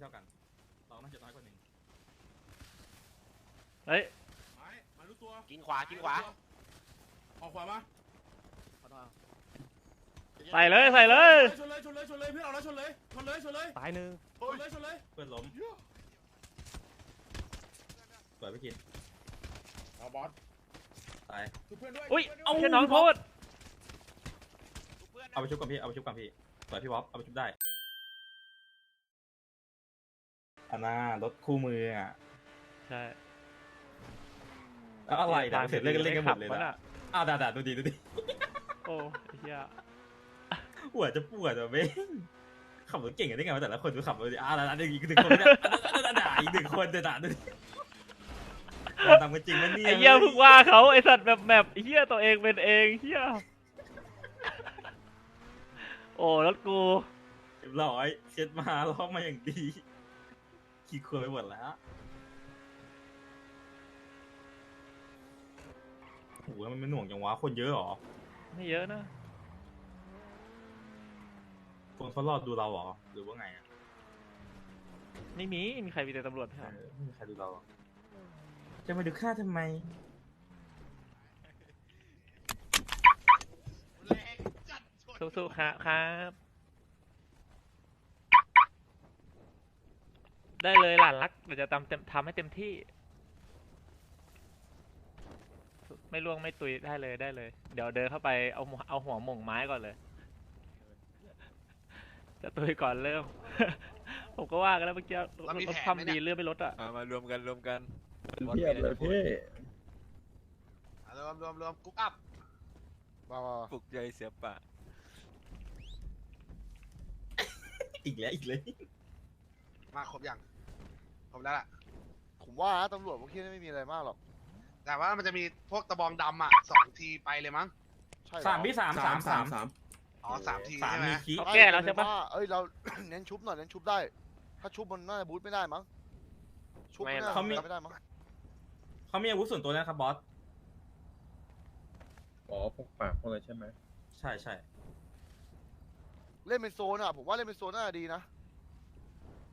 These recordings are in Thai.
เท่ากัน เราน่าจะน้อยกว่าหนึ่งเฮ้ย ไม้มารู้ตัวกินขวากินขวาออกขวามาใส่เลยใส่เลย ชนเลยชนเลยชนเลยเพื่อนเอาแล้วชนเลยชนเลยชนเลยตายหนึ่งชนเลยชนเลยเพื่อนล้มเปิดไปกินเอาบอสตายช่วยเพื่อนด้วยอุ้ยช่วเพื่นด้วแค่น้องโทษเอาไปชุบกับพี่เอาไปชุบกับพี่เปิดพี่วอฟเอาไปชุบได้ อันน่ารถคู่มืออะใช่แล้วอะไรเนี่ยเสร็จเล่นกันเล่นกันหมดเลยขับนะอ้าวด่าด่าดูดีดูดีโอ้ไอ้เหี้ยปวดจะปวดอะเบ้งขับรถเก่งกันได้ไงวะแต่ละคนดูขับรถดิอ้าวด่าด่าอีกหนึ่งคนเนี่ยด่าด่าอีกหนึ่งคนจะด่าดูดิทำกันจริงมันเนี่ยไอ้เหี้ยเพิ่งว่าเขาไอ้สัตว์แบบแบบไอ้เหี้ยตัวเองเป็นเองเหี้ยโอ้รถกูเรียบร้อยเช็ดมาล้อมมาอย่างดี ขี้ควรไปหมดแล้วโอ้โหมันเป็นหน่วงจังวะคนเยอะเหรอ ไม่เยอะนะ คนเขารอดดูเราเหรอ หรือว่าไงอะไม่มีมีใครมีแต่ตำรวจไม่เอใช่อไม่มีใครดูเราหรอกจะมาดูข้าทำไม สู้ๆครับครับ ได้เลยหลานรักเดี๋ยวจะทำเต็มทำให้เต็มที่ ไม่ล่วงไม่ตุยได้เลยได้เลย เดี๋ยวเดินเข้าไปเอาหัวเอาหัวหม่งไม้ก่อนเลย จะตุยก่อนเริ่ม ผมก็ว่ากันแล้วเมื่อกี้เรามีรถแผนความไหมเนี่ยดีเลื่อนไม่ลดอะมามารวมกันรวมกันเทียบเลยพี่ อะรวมรวมรวมกุ๊กอัพมามาปลุกใจเสียป่าอีกแล้วอีกเลย มาครบยังครบแล้วล่ะ ผมว่าตำรวจพวกที่ไม่มีอะไรมากหรอกแต่ว่ามันจะมีพวกตะบองดำอะสองทีไปเลยมั้ง ใช่เหรอสามพี่สามสามสามสามอ๋อสามทีสามใช่ไหมมีคีเขาแก้แล้วใช่ปะ เอ้ยเรา เน้นชุบหน่อยเน้นชุบได้ ถ้าชุบมันน่าจะบูทไม่ได้มั้งชุบไม่ได้ไม่ได้มั้งเขามีอาวุธส่วนตัวนะครับบอส อ๋อพวกปากพวกอะไรใช่ไหมใช่ใช่เล่นเป็นโซนอะผมว่าเล่นเป็นโซนน่าจะดีนะ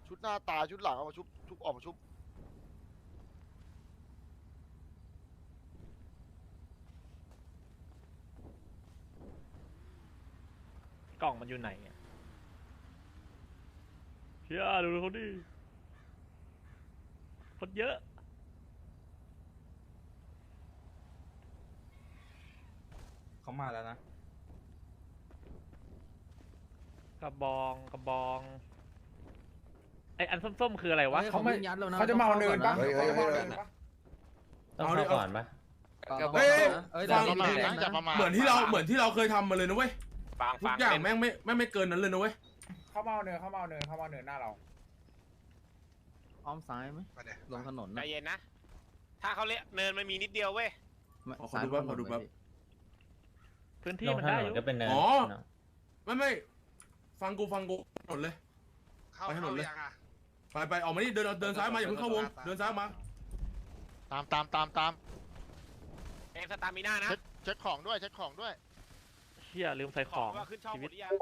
ชุดหน้าตาชุดหลังเอามาชุบชุบออกมาชุบกล่องมันอยู่ไหนอะเฮียดูเขาดิคนเยอะ เขามาแล้วนะ กระบอง กระบอง ไออันส้มๆคืออะไรวะ เขาไม่ยัดแล้วนะเขาจะมาเอาเนินปะเฮ้ยเฮ้ยเฮ้ยเอาดิเอาก็เฮ้ยเอ้ยฟังเดี๋ยวประเรามาณเล่นนะอย่าประมาณเหมือนที่เราเหมือนที่เราเคยทำมาเลยนะเว้ยฟังทุฟักงอย่างเป็นแม่งไม่แม่งไม่เกินนั้นเลยนะเว้ยเข้ามาเอาเนินเข้ามาเอาเนินเข้ามาเอาเนินหน้าเรา อ้อมซ้ายไหมไปเดี๋ยวลงถนนใจนะเย็นนะ ถ้าเขาเละเนินมันมีนิดเดียวเว้ยไม่ขอขอซ้ายดูแป๊บถนนขอดูแป๊บเลยพื้นที่มันได้อยู่อ๋อไม่ไม่ฟังกูฟังกูถนนเลย เข้าไปถนเข้านเลย ยังอะ ไปไปออกมานี่เดินเดินซ้ายมาอย่าเพิ่งเข้าวงเดินซ้ายมาตามตามตามตามเอ็มสตามิน่านะเช็คเช็คของด้วยเช็คของด้วยเฮียลืมใส่ของว่าขึ้นช่องชีหมวิดตหรือยัง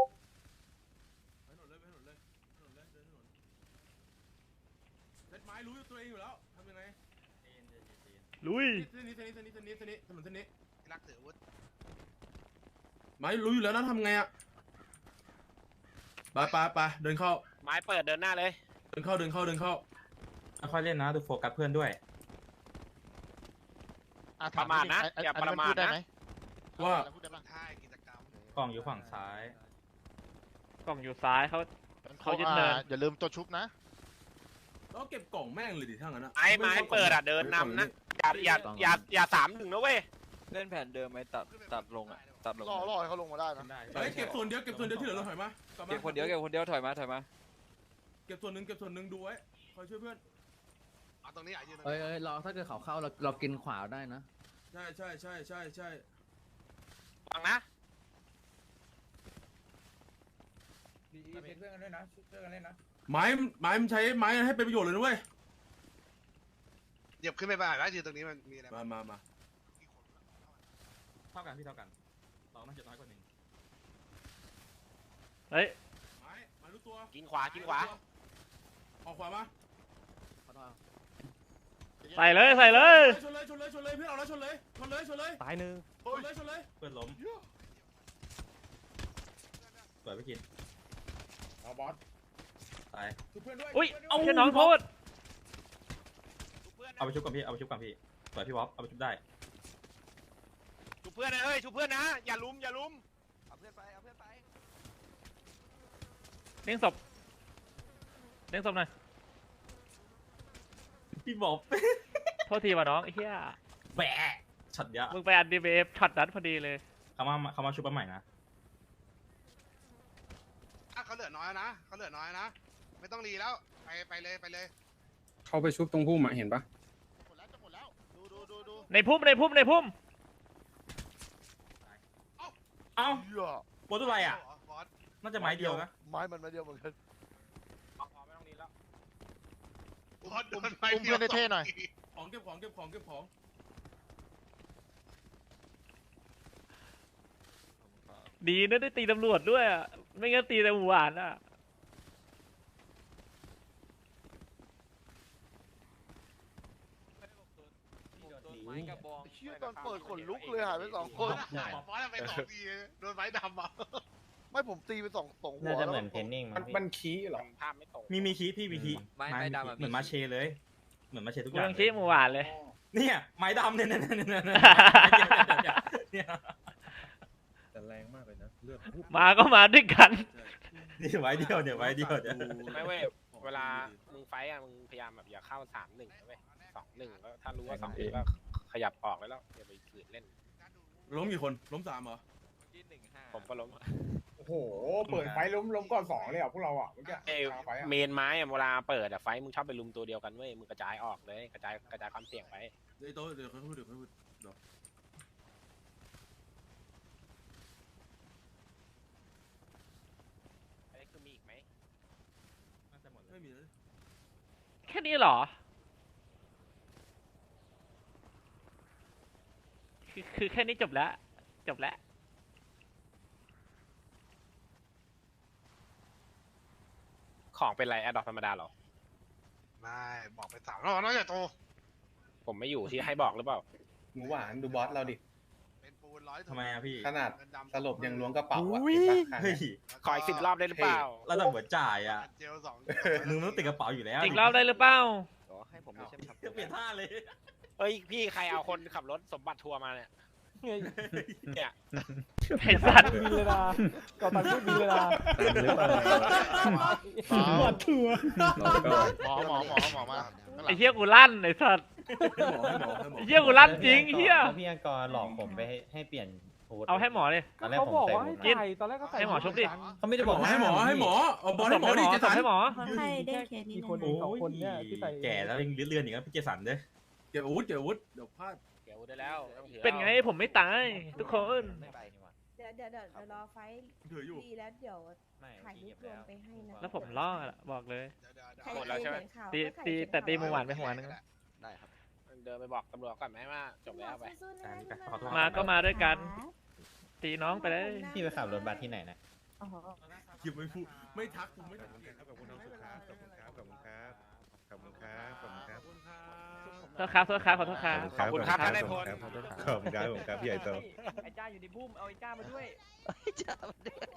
ไปถนนเลยไปถนนเลยถนนเลยเดินถนนเซ็ตไม้รู้ตัวเองอยู่แล้วทำยังไงลุยเส้นนี้เส้นนี้เส้นนี้เส้นนี้เส้นนี้ถนนเส้นนี้รักถืออาวุธไม้รู้อยู่แล้วนะทำไงอะไปไปไปเดินเข้าไม้เปิดเดินหน้าเลยเดินเข้าเดินเข้าเดินเข้าค่อยๆเล่นนะดูโฟกัสเพื่อนด้วย อะประมาทนะถนิดอย่าอันประนี้มาทพูดได้นะไหมว่า พูดได้ปะใช่กิจกรรมกล้องอยู่ฝั่งซ้าย กล่องอยู่ซ้ายเขา เขายึดเนิน อ่าอย่าลืมตัวชุบนะ แล้วเก็บกล่องแม่งเลยดิถ้างั้นอะไอ้ไม้เปิดอะเดินนำนะ อย่าอย่าอย่าอย่าสามหนึ่งนะเว้ยเล่นแผนเดิมไหมตัดตัดลงอะตัดลงรอรอให้เขาลงมาได้นะได้เฮ้ยเก็บส่วนเดียวเก็บส่วนเดียวที่เหลือเราถอยมากลับมา เก็บคนเดียวเก็บคนเดียวถอยมาถอยมา เก็บส่วนหนึ่งเก็บส่วนหนึ่งดูไว้คอยช่วยเพื่อน เอาตรงนี้อะยืนตรงเอ้ยนี้เอ้ยเราถ้าเกิดเขาเข้าเราเรากินขวาได้นะ ใช่ใช่ใช่ใช่ใช่ฟังนะ ดีเช็คเพื่อนกันด้วยนะเพื่อนกันเล่นนะไม้ไม้มันใช้ไม้ให้เป็นประโยชน์เลยนะเว้ยเหยียบขึ้นไปบ้างแล้วยืนตรงนี้มันมีอะไรมามามาเท่ากันพี่เท่ากัน เราน่าจะน้อยกว่าหนึ่งเฮ้ยไม้ไม้รู้ตัวกินขวากินขวา ออกขวามาใส่เลยใส่เลยชนเลยชนเลยชนเลยเพื่อนเอาแล้วชนเลยชนเลยชนเลยตายหนึ่งชนเลยชนเลยเพื่อนล้มเปิดไปกินเอาบอสตายช่วยเพื่อนด้วยอุ้ยช่วเพื่นด้วแค่น้องโทษเอาไปชุบก่อนพี่เอาไปชุบก่อนพี่เปิดพี่วอฟเอาไปชุบได้ชูเพื่อนนะเอ้ยชูเพื่อนนะอย่าลุมอย่าลุมเอาเพื่อนไปเอาเพื่อนไปเลี้ยงศพ เลี้ยงศพหน่อยพี่บอกโทษทีว่ะน้องไอ้เหี้ยแบะช็อตเดียวมึงไปอัดดีเบฟช็อตนั้นพอดีเลยเขามาเขามาชุบมาใหม่นะเขาเหลือน้อยนะเขาเหลือน้อยนะ ไม่ต้องรีแล้ว ไปไปเลยไปเลยเข้าไปชุบตรงพุ่มอะเห็นปะหมดแล้วจะหมดแล้ว ดูดูดูดูในพุ่มในพุ่มในพุ่มเอ้าเหี้ยโปรตุไรอะ บอสน่าจะไม้เดียวนะ ไม้มันไม้เดียวเหมือนกัน บ อสโดนไปอุ้มเพื่อนได้เท่หน่อยของเก็บของเก็บของเก็บของดีนะได้ตีตำรวจด้วยอะไม่งั้นตีแต่หมูหวานอะไม้กระบอง เชี่ยตอนเปิดขนลุกเลยหายไปสองคนบอสไปสองทีโดนไม้ดำอะ ไม่ผมตีไปสองสองหัวน่าจะเหมือนแล้วเทนนิ่งมันมันคีเหรอ ภาพไม่ตรง มีมีคีพี่มีคีไม้ไม้ดำอะ เหมือนมาเชเลย เหมือนมาเชทุกอกูย่างยังชี้หมูหวานเลย เนี่ยไม้ดำเนี่ยเนี่ยเนี่ยเนี่ยเนี่ยแต่แรงมากเลยนะเลือดพุบมาก็มาด้วยกัน นี่ไว้เดียวเนี่ยไว้เดียวเนี่ยไม่เว้ย เวลามึงไฟต์อะมึงพยายามแบบอย่าเข้าสามหนึ่งเว้ยสองหนึ่งแล้วถ้ารู้ว่าสองหนึ่งก็ขยับออกแล้วอย่าไปฝืนเล่นล้มกี่คนล้มสามเหรอ ผมก็ล้ม โอ้โห เปิดไฟล้มล้มก่อนสองเลยอะพวกเราอะเมื่อกี้เอ้ยกลางไฟอะเมนไม้อะเวลาเปิดอะไฟต์มึงชอบไปลุมตัวเดียวกันเว้ยมึงกระจายออกเลยกระจายกระจายความเสี่ยงไปเดี๋ยวไอ้โต๊ะเดี๋ยวค่อยพูดเดี๋ยวค่อยพูดเดี๋ยวอันนี้คือมีอีกไหมไม่มีเลยแค่นี้เหรอ คือคือแค่นี้จบแล้ว จบแล้ว ของเป็นไรแอดดอกธรรมดาเหรอไม่บอกไปสามรอบแล้วอย่าโตผมไม่อยู่ที่ให้บอกหรือเปล่า หมูหวานดูบอสเราดิ เป็นปูนร้อยทำไมอะพี่ ขนาดเงินำสลบยังล้วงกระเป๋าอะอุ้ยเห็นปะเฮ้ยขออีกสิบรอบได้หรือเปล่าระดับหัวจ่ายอะเจลสองมึงต้องติดกระเป๋าอยู่แล้วอีกรอบได้หรือเปล่าให้ผมไม่ใช่ครับเปลี่ยนท่าเลย เอ้ยพี่ใครเอาคนขับรถสมบัติทัวร์มาเนี่ย เนี่ยไอ้สัตว์บินเลยนะก็ตัดบินเลยนะหมอหมอหมอหมอมาไอ้เหี้ยกูลั่นไอ้สัตว์ให้หมอให้หมอให้หมอไอ้เหี้ยกูลั่นจริงไอ้เหี้ยพี่อังกรหลอกผมไปให้ให้เปลี่ยนฮูดเอาให้หมอเลยตอนแรกผมใส่ฮูดกินตอนแรกก็ใส่ให้หมอชุบดิเขาไม่ได้บอกให้หมอให้หมอเอาบอลให้หมอดิเจส่สังนให้หมอใช่ได้เคสนี้คนนะเองสองคนเนี่ยที่ใส่แก่แล้วยังเลื่อนๆอีกแล้วพี่เจสันเด้อเก็บอาวุธเก็บอาวุธเดี๋ยวพลาดเดี๋ ยวได้แล้วต้องถือเป็นไงผมไม่ตาย ทุกคนเดี๋ยวเดี๋ยวเดี๋ยวเดี๋ยวรอไฟท์ถืออยู่ดีแล้วเดี๋ยวถ่ายรูปรวมไปให้นะ แล้วผมรอดอะบอกเลย ใครหมดแล้วใช่ไหมเห็นข่าวตีก็ถ่ายตีเห็นแต่ตีข่าวหมูหวานไปหัวนึงนะ ได้ครับ เดินไปบอกตำรวจก่อนไหมว่าจบแล้วไป สู้ๆนะไปขอโทษ มาก็มาด้วยกัน ตีน้องไปเลย พี่ไปขับรถบัสที่ไหนนะ อ๋อหยิบไม่พูดไม่ทักกูไม่ทักขอบคุณน้องสุขาขอบคุณครับขอบคุณครับขอบคุณครับขอบคุณครับ โทษครับโทษครับขอโทษครับ ขอบคุณครับท่านนายพล ขอบคุณครับผมครับพี่ใหญ่โต ไอ้จ้าอยู่ในบุ้มเอาไอ้จ้ามาด้วยจ้ามันด้วย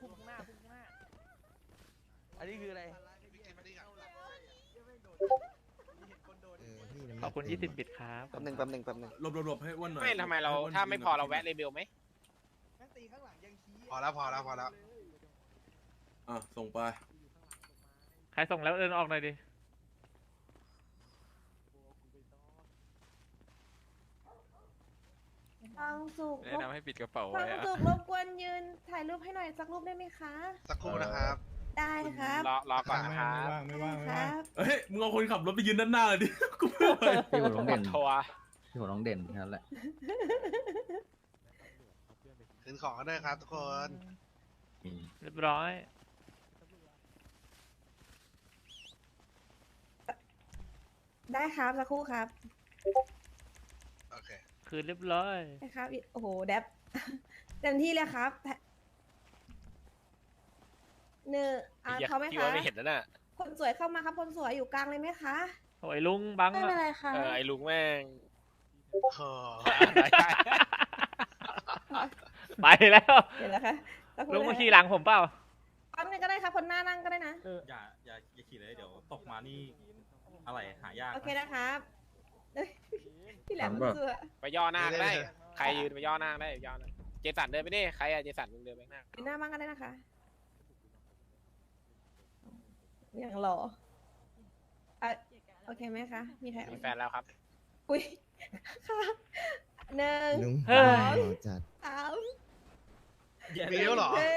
พุ่งข้างหน้าพุ่งข้างหน้าอันนี้คืออะไรขอบคุณ20บิตครับแป๊บหนึงแป๊บหนึงแป๊บหนึงหลบหลบหลบให้อ้วนหน่อยไม่ทำไมเราถ้าไม่พอเราแวะเรเบลไหมพอแล้วพอแล้วพอแล้วอะส่งไป ใครส่งแล้วเดินออกหน่อยดิ ทองสุกแนะนำให้ปิดกระเป๋าทไว้องอะสุกรบกวนยืนถ่ายรูปให้หน่อยสักรูปได้ไหมคะ สักครู่นะครับ ได้ครับรอรอก่อนนะครับไม่ว่างไม่คว่างรับเฮ้ยมึงเอาคนขับรถไปยืนด้านหน้าเลยดิ กูไม่ไหวพี่หัวน้องกเด่ดนทัวร์พี่หัวน้องเด่นแค่นั้นแหละคืนของกันด้วยครับทุกคนเรียบร้อย ได้ครับสักครู่ครับโอเคคือเรียบร้อย นะครับอีโอ้โหแดบ เต็มที่เลยครับมหนึ่งอ่าพี่เขาไหมพี่คะ ว่าไม่เห็นแล้วน่ะคนสวยเข้ามาครับคนสวยอยู่กลางเลยไหมคะ โอ้ยลุงบังไม่เป็นอะไรค่ะ เออไอ้ลุงแม่งเออไปแล้วเดี๋ยวนะคะสักครู่ลุงมานะคะขี่หลังผมเปล่าปั๊มกันก็ได้ครับ คนหน้านั่งก็ได้นะ อย่าอย่าอย่าขี่เลยเดี๋ยวตกมานี่อะไรหายากโอเคนะนะครับเอ้ย พี่แหลมถามว่าเสือไปย่อหน้าก็ได้ ใครยืนไปย่อหน้าได้ย่อหน้าเจสันเดินไปดิใครอะเจสันมึงเดินไปข้างหน้าหน้ามั่งก็ได้นะคะ อย่างหล่ออะโอเคไหมคะ มีใครมีแฟนแล้วครับอุ้ยค่ะหนึ่งลุงเฮ้ยสองหล่อจัดสามมีแล้วเหรอเฮ้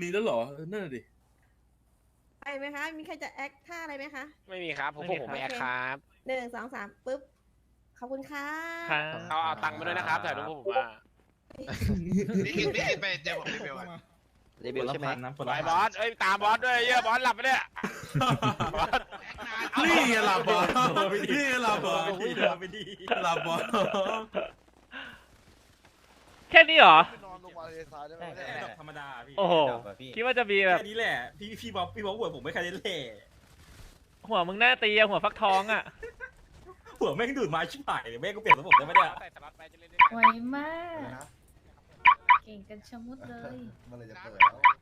มีแล้วเหรอเออนั่น นะดิไปไหมคะ มีใครจะแอคท่าอะไรไหมคะไม่มีครับผมไม่พมีวกผมครับไม่แอคครับหนึ่งสองสามปุ๊บ ขอบคุณค่ะครับเอาเอาตังค์มาด้วยนะครับถ่ายรูปพวกผมว่านี่กินนี่กินไปเจอผมรีวิวอะเดบิวต์ใช่ไหมคนละพันนะคนไปละบอสเอ้ยตามบอสด้วยเหี้ยบอสหลับไปเนี่ยบอสนี่ไงหลับบอลนี่ไงหลับบอลไปดีหลับบอลแค่นี้เหรอ ไปนอนลงมาเลซ้ายได้ไหมแค่เนี่ดอกธรรมดาพี่โอ้โหคิดว่าจะมีแบบ แค่นี้แหละ พี่พี่บอกพี่บอกหัวผมไม่เคยได้เล่หัวมึงหน้าตีอะหัวฟักทองอะหัวแม่งดูดไม้ชิบหายเลยแม่งก็เปลี่ยนระบบได้ไหมเนี่ยใส่สล็อตไปจะเล่นด้วยไวมาก เก่งกันชะมุดเลย มันเลยจะเปิดแล้ว